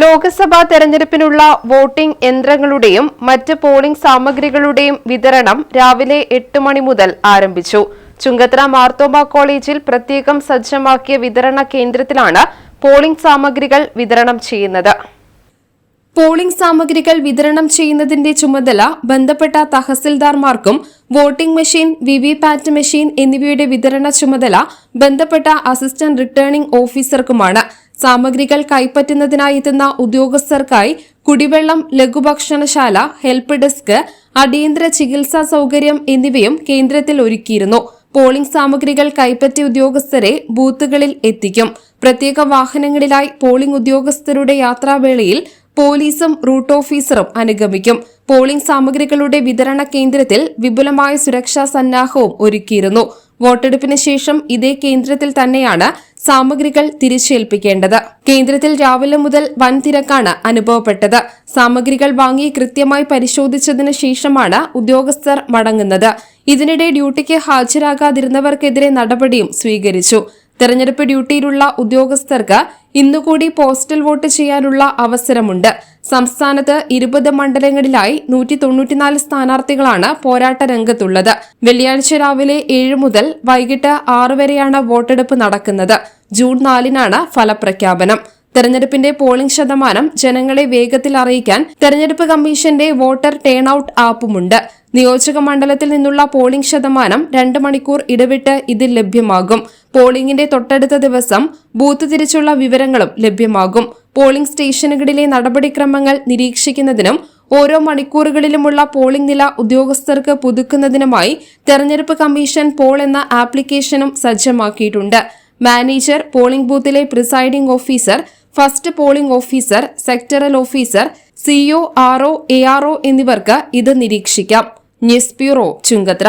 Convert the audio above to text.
ലോക്സഭാ തെരഞ്ഞെടുപ്പിനുള്ള വോട്ടിംഗ് യന്ത്രങ്ങളുടെയും മറ്റ് പോളിംഗ് സാമഗ്രികളുടെയും വിതരണം രാവിലെ എട്ട് മണി മുതൽ ആരംഭിച്ചു. ചുങ്കത്ര മാർത്തോമ കോളേജിൽ പ്രത്യേകം സജ്ജമാക്കിയ വിതരണ കേന്ദ്രത്തിലാണ് പോളിംഗ് സാമഗ്രികൾ വിതരണം ചെയ്യുന്നത്. പോളിംഗ് സാമഗ്രികൾ വിതരണം ചെയ്യുന്നതിന്റെ ചുമതല ബന്ധപ്പെട്ട തഹസിൽദാർമാർക്കും വോട്ടിംഗ് മെഷീൻ വിവിപാറ്റ് മെഷീൻ എന്നിവയുടെ വിതരണ ചുമതല ബന്ധപ്പെട്ട അസിസ്റ്റന്റ് റിട്ടേണിംഗ് ഓഫീസർക്കുമാണ്. സാമഗ്രികൾ കൈപ്പറ്റുന്നതിനായി എത്തുന്ന ഉദ്യോഗസ്ഥർക്കായി കുടിവെള്ളം ലഘുഭക്ഷണശാല ഹെൽപ്പ് ഡെസ്ക് അടിയന്തര ചികിത്സാ സൗകര്യം എന്നിവയും കേന്ദ്രത്തിൽ ഒരുക്കിയിരുന്നു. പോളിംഗ് സാമഗ്രികൾ കൈപ്പറ്റിയ ഉദ്യോഗസ്ഥരെ ബൂത്തുകളിൽ എത്തിക്കും. പ്രത്യേക വാഹനങ്ങളിലായി പോളിംഗ് ഉദ്യോഗസ്ഥരുടെ യാത്രാവേളയിൽ പോലീസും റൂട്ട് ഓഫീസറും അനുഗമിക്കും. പോളിംഗ് സാമഗ്രികളുടെ വിതരണ കേന്ദ്രത്തിൽ വിപുലമായ സുരക്ഷാ സന്നാഹവും ഒരുക്കിയിരുന്നു. വോട്ടെടുപ്പിന് ശേഷം ഇതേ കേന്ദ്രത്തിൽ തന്നെയാണ് സാമഗ്രികൾ തിരിച്ചേൽപ്പിക്കേണ്ടത്. കേന്ദ്രത്തിൽ രാവിലെ മുതൽ വൻ തിരക്കാണ് അനുഭവപ്പെട്ടത്. സാമഗ്രികൾ വാങ്ങി കൃത്യമായി പരിശോധിച്ചതിന് ശേഷമാണ് ഉദ്യോഗസ്ഥർ മടങ്ങുന്നത്. ഇതിനിടെ ഡ്യൂട്ടിക്ക് ഹാജരാകാതിരുന്നവർക്കെതിരെ നടപടിയും സ്വീകരിച്ചു. തെരഞ്ഞെടുപ്പ് ഡ്യൂട്ടിയിലുള്ള ഉദ്യോഗസ്ഥർക്ക് ഇന്നുകൂടി പോസ്റ്റൽ വോട്ട് ചെയ്യാനുള്ള അവസരമുണ്ട്. സംസ്ഥാനത്ത് ഇരുപത് മണ്ഡലങ്ങളിലായി നൂറ്റി തൊണ്ണൂറ്റിനാല് സ്ഥാനാർത്ഥികളാണ് പോരാട്ട രംഗത്തുള്ളത്. വെള്ളിയാഴ്ച രാവിലെ ഏഴ് മുതൽ വൈകിട്ട് ആറ് വരെയാണ് വോട്ടെടുപ്പ് നടക്കുന്നത്. ജൂൺ നാലിനാണ് ഫലപ്രഖ്യാപനം. തെരഞ്ഞെടുപ്പിന്റെ പോളിംഗ് ശതമാനം ജനങ്ങളെ വേഗത്തിൽ അറിയിക്കാൻ തെരഞ്ഞെടുപ്പ് കമ്മീഷന്റെ വോട്ടർ ടേൺ ഔട്ട് ആപ്പുമുണ്ട്. നിയോജക മണ്ഡലത്തിൽ നിന്നുള്ള പോളിംഗ് ശതമാനം രണ്ട് മണിക്കൂർ ഇടവിട്ട് ഇതിൽ ലഭ്യമാകും. പോളിംഗിന്റെ തൊട്ടടുത്ത ദിവസം ബൂത്ത് തിരിച്ചുള്ള വിവരങ്ങളും ലഭ്യമാകും. പോളിംഗ് സ്റ്റേഷനുകളിലെ നടപടിക്രമങ്ങൾ നിരീക്ഷിക്കുന്നതിനും ഓരോ മണിക്കൂറുകളിലുമുള്ള പോളിംഗ് നില ഉദ്യോഗസ്ഥർക്ക് പുതുക്കുന്നതിനുമായി തെരഞ്ഞെടുപ്പ് കമ്മീഷൻ പോൾ എന്ന ആപ്ലിക്കേഷനും സജ്ജമാക്കിയിട്ടുണ്ട്. Manager polling ബൂത്തിലെ presiding officer first polling officer sectoral officer CO RO A RO എന്നിവർക്ക് ഇത് നിരീക്ഷിക്കാം. News bureau Chungathara.